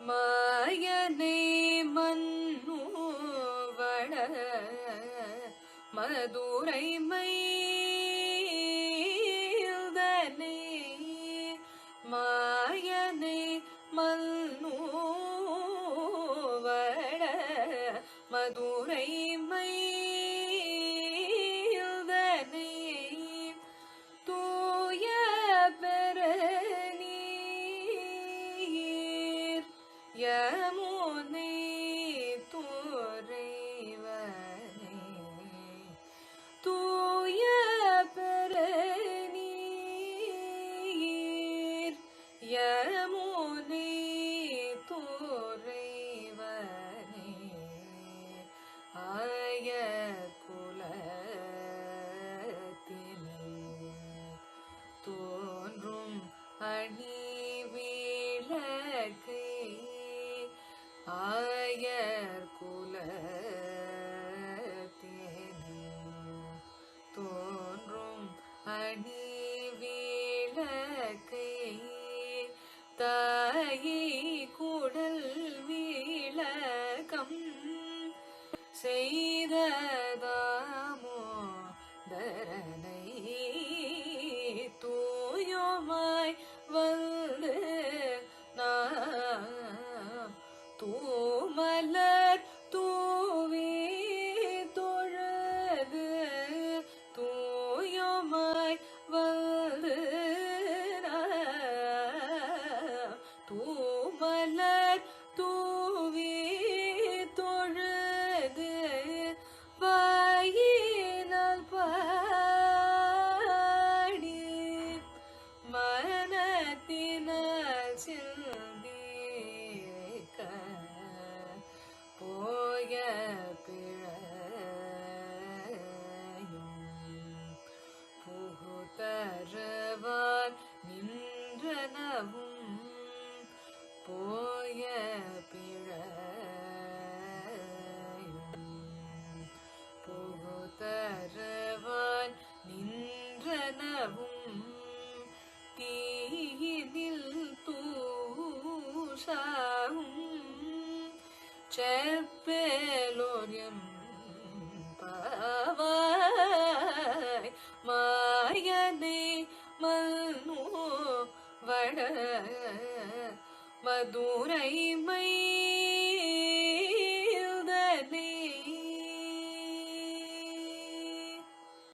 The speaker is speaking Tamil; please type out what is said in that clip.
மாயனை மன்னு வட மதுரை மைதனை மாயனை மன்னு வட மதுரை யமுனை துறைவனே தூய பெறநீர் யமுனை துறைவனே ஆய குலத்தினை தோன்றும் அணி விளக்கு ஆயர் குலத்தினை தோன்றும் அணி விளக்கை தாயி குடல் விளக்கம் செய்த தூமலர் தூவி தொழது தூயமாய் வந்து தூமலர் தூவி தொழுது வாயினால் பாடி மனத்தினால் சிந்திக்க புகுதருவான் நின்றனவும் போய பிழையும். புகுதருவான் நின்றனவும் தீயினில் தூசாவும் செப்பேலோரியம் பாவா धुरीमयी